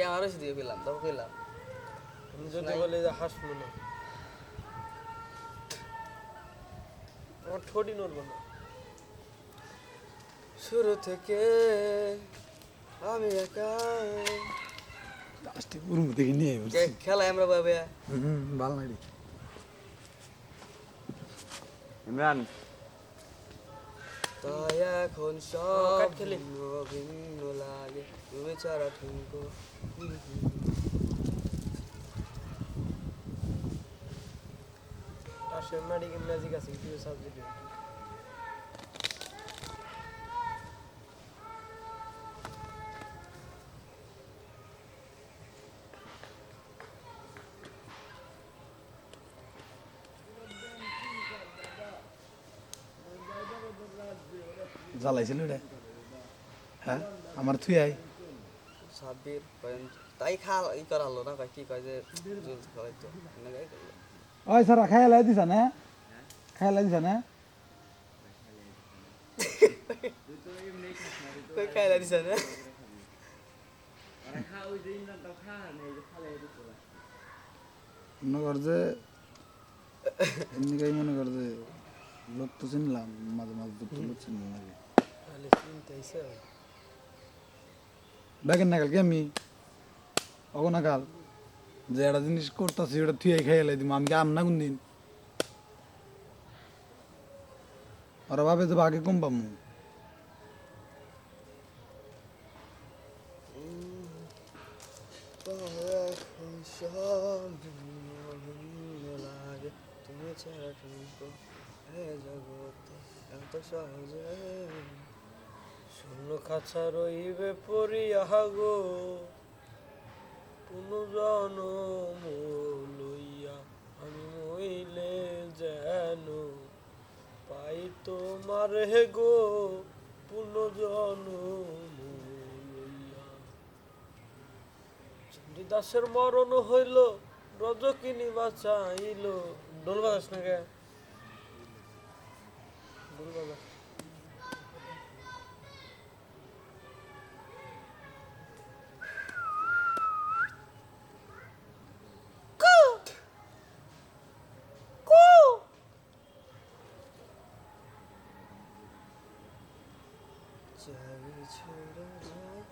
Camera দিয়ে পেলাম তারপর পেলাম আমি যদি বলি যে হাসবো না। আমার ঠোঁটই নড়বো না। শুরু থেকে আমি একা। লাস্টে রুম থেকে নিয়ে কে- খেলা আমরা হুম ভালো লাগে। ইমরান তাই এখন সব ভিন্ন ভিন্ন লাগে। তুমি ছাড়া ঠুনকো। আসলে মেডিকেল ম্যাজিক আছে কিছু সাবজেক্ট জ্বালাইছিল রে। হ্যাঁ আমার থুই আই। সাব্বির তাই খা ই করা হলো না কি কয় যে জুস এনেকাই করল। ওই সারা খাইলাই দিছা না? খাইলাই দিছা না? কই খাইলা দিছে না? মনে কর যে এমনিকাই মনে কর যে লোক তো চিনলাম মাঝে মাঝে লোক চিনলাম। দেখেন না কালকে আমি অগনা কাল যে একটা জিনিস করতেছি, ওটা থুয়ে খাইলাই দিব আমি আম না কোন দিন ওরা ভাবে যে আগে কম লাগে তুমি ছাড়া হে জগতে এত সহজে শূন্য খাঁচা রইবে পড়িয়া গো কোন জনম লইয়া আমি মইলে যেন পাই তোমার হে গো লইয়া চণ্ডীদাসের মরণ হইল, রজকিনী বাঁচাইল। ডোল বাজাস না কে ডোল বাজা চাবি ছেড়ে যায়